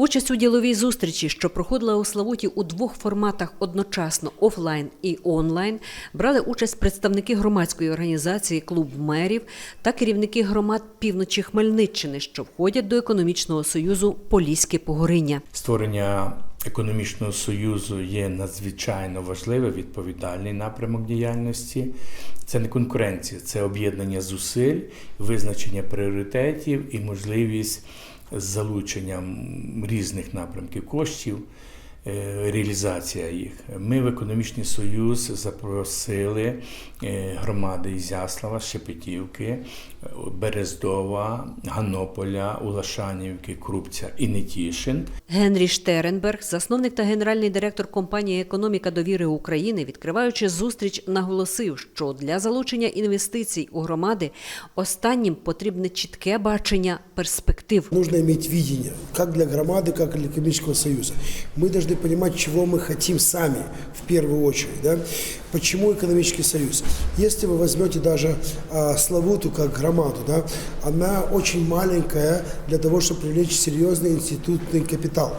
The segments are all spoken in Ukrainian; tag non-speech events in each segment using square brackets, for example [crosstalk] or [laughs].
Участь у діловій зустрічі, що проходила у Славуті у двох форматах одночасно офлайн і онлайн, брали участь представники громадської організації Клуб мерів та керівники громад півночі Хмельниччини, що входять до економічного союзу Поліське Погориння. Створення економічного союзу є надзвичайно важливий відповідальний напрямок діяльності. Це не конкуренція, це об'єднання зусиль, визначення пріоритетів і можливість з залученням різних напрямків коштів. е, Реалізація їх. Ми в економічний союз запросили е, громади Ізяслава, Шепетівки, е, Берездова, Ганополя, Улашанівки, Крупця і Нетішин. Генрі Штеренберг, засновник та генеральний директор компанії Економіка довіри України, відкриваючи зустріч, наголосив, що для залучення інвестицій у громади останнім потрібне чітке бачення перспектив. Нужно иметь видение, как для громады, как и для экономического союза. Мы должны понимать, чего мы хотим сами в первую очередь. Да? Почему экономический союз? Если вы возьмете даже а, Славуту как громаду, да, она очень маленькая для того, чтобы привлечь серьезный институтный капитал.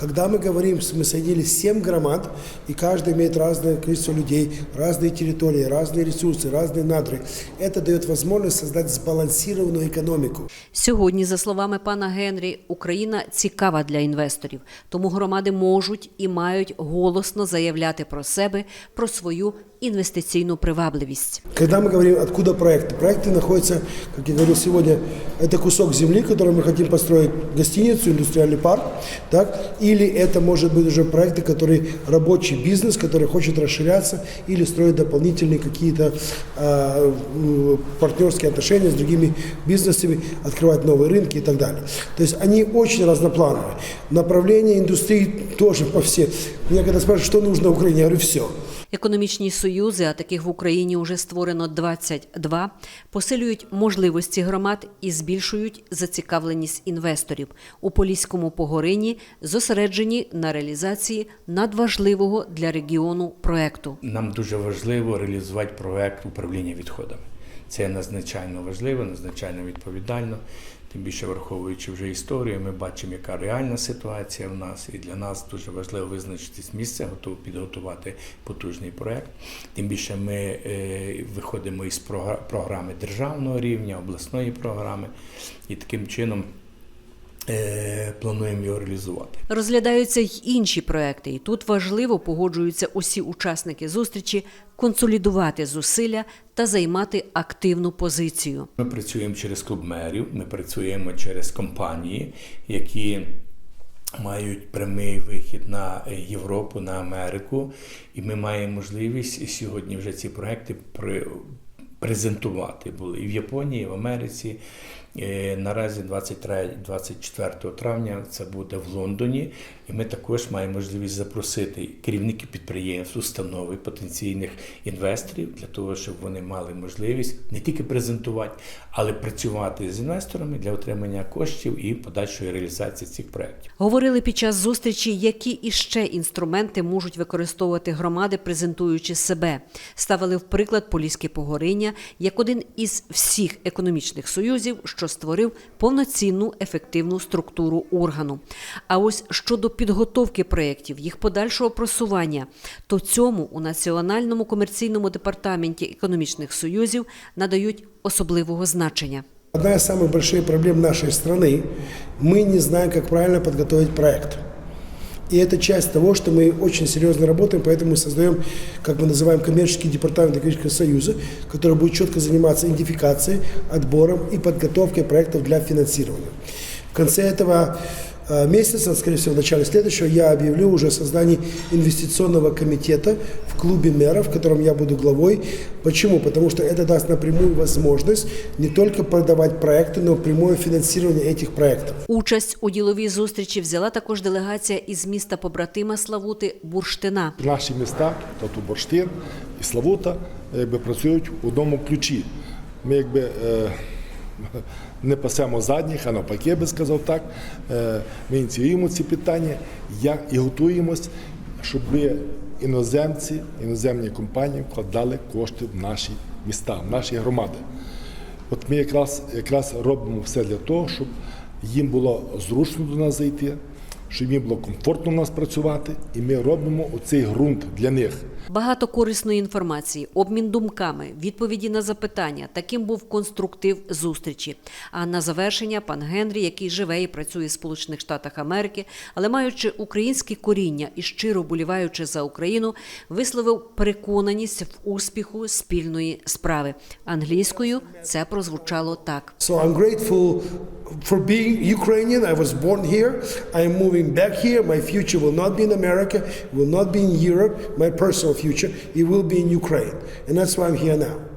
Когда мы говорим, что мы соединили 7 громад, и каждый имеет разное количество людей, разные территории, разные ресурсы, разные надры, это дает возможность создать сбалансированную экономику. Сьогодні, за словами пана Генрі, Україна цікава для інвесторів, тому громади можуть і мають голосно заявляти про себе, про свою інвестиційну привабливість. Когда мы говорим, откуда проекты, проекты находятся, как я говорил сегодня, это кусок земли, который мы хотим построить гостиницу, индустриальный парк, так, или это может быть уже проекты, которые рабочий бизнес, который хочет расширяться или строить дополнительные какие-то а, м, партнерские отношения с другими бизнесами, открывать новые рынки и так далее. То есть они очень разноплановые. Направление индустрии тоже по все. Меня когда спрашивают, что нужно Украине, я говорю, все. Економічні союзи, а таких в Україні вже створено 22, посилюють можливості громад і збільшують зацікавленість інвесторів. У Поліському Погорині зосереджені на реалізації надважливого для регіону проекту. Нам дуже важливо реалізувати проект управління відходами. Це надзвичайно важливо, надзвичайно відповідально. Тим більше враховуючи вже історію, ми бачимо, яка реальна ситуація в нас, і для нас дуже важливо визначитись місце, готові підготувати потужний проект. Тим більше ми е, виходимо із програми державного рівня, обласної програми, і таким чином плануємо його реалізувати. Розглядаються й інші проекти, і тут важливо погоджуються усі учасники зустрічі консолідувати зусилля та займати активну позицію. Ми працюємо через клуб мерів, ми працюємо через компанії, які мають прямий вихід на Європу, на Америку, і ми маємо можливість сьогодні вже ці проекти презентувати. Були і в Японії, і в Америці. Е, Наразі 23-24 травня це буде в Лондоні, і ми також маємо можливість запросити керівників підприємств, установи, потенційних інвесторів для того, щоб вони мали можливість не тільки презентувати, але працювати з інвесторами для отримання коштів і подальшої реалізації цих проєктів. Говорили під час зустрічі, які іще інструменти можуть використовувати громади, презентуючи себе. Ставили в приклад Поліське Погориння як один із всіх економічних союзів, що створив повноцінну ефективну структуру органу. А ось щодо підготовки проєктів, їх подальшого просування, то цьому у Національному комерційному департаменті економічних союзів надають особливого значення. Одна из самых больших проблем нашей страны – мы не знаем, как правильно подготовить проект. И это часть того, что мы очень серьезно работаем, поэтому мы создаем, как мы называем, коммерческий департамент Экономического союза, который будет четко заниматься идентификацией, отбором и подготовкой проектов для финансирования. В конце этого месяца, скорее всего, в начале следующего, я объявлю уже о создании инвестиционного комитета в клубе мэров, в котором я буду главой. Почему? Потому что это даст напрямую возможность не только продавать проекты, но прямое финансирование этих проектов. Участь у діловій зустрічі взяла також делегація із міста побратима Славути Бурштина. Наші міста, тобто Борштин і Славута, якби працюють в одному ключі. Ми якби е, [laughs] не пасемо задніх, а навпаки, я би сказав так. Е, ми ініціюємо ці питання і готуємось, щоб іноземці, іноземні компанії вкладали кошти в наші міста, в наші громади. От ми якраз, якраз робимо все для того, щоб їм було зручно до нас зайти, щоб їм було комфортно у нас працювати, і ми робимо оцей ґрунт для них. Багато корисної інформації, обмін думками, відповіді на запитання. Таким був конструктив зустрічі. А на завершення пан Генрі, який живе і працює в Сполучених Штатах Америки, але маючи українське коріння і щиро боліваючи за Україну, висловив переконаність в успіху спільної справи. Англійською це прозвучало так. So I'm grateful for being Ukrainian. I was born here. I am moving back here. My future will not be in America, will not be in Europe. My personal future, it will be in Ukraine. And that's why I'm here now.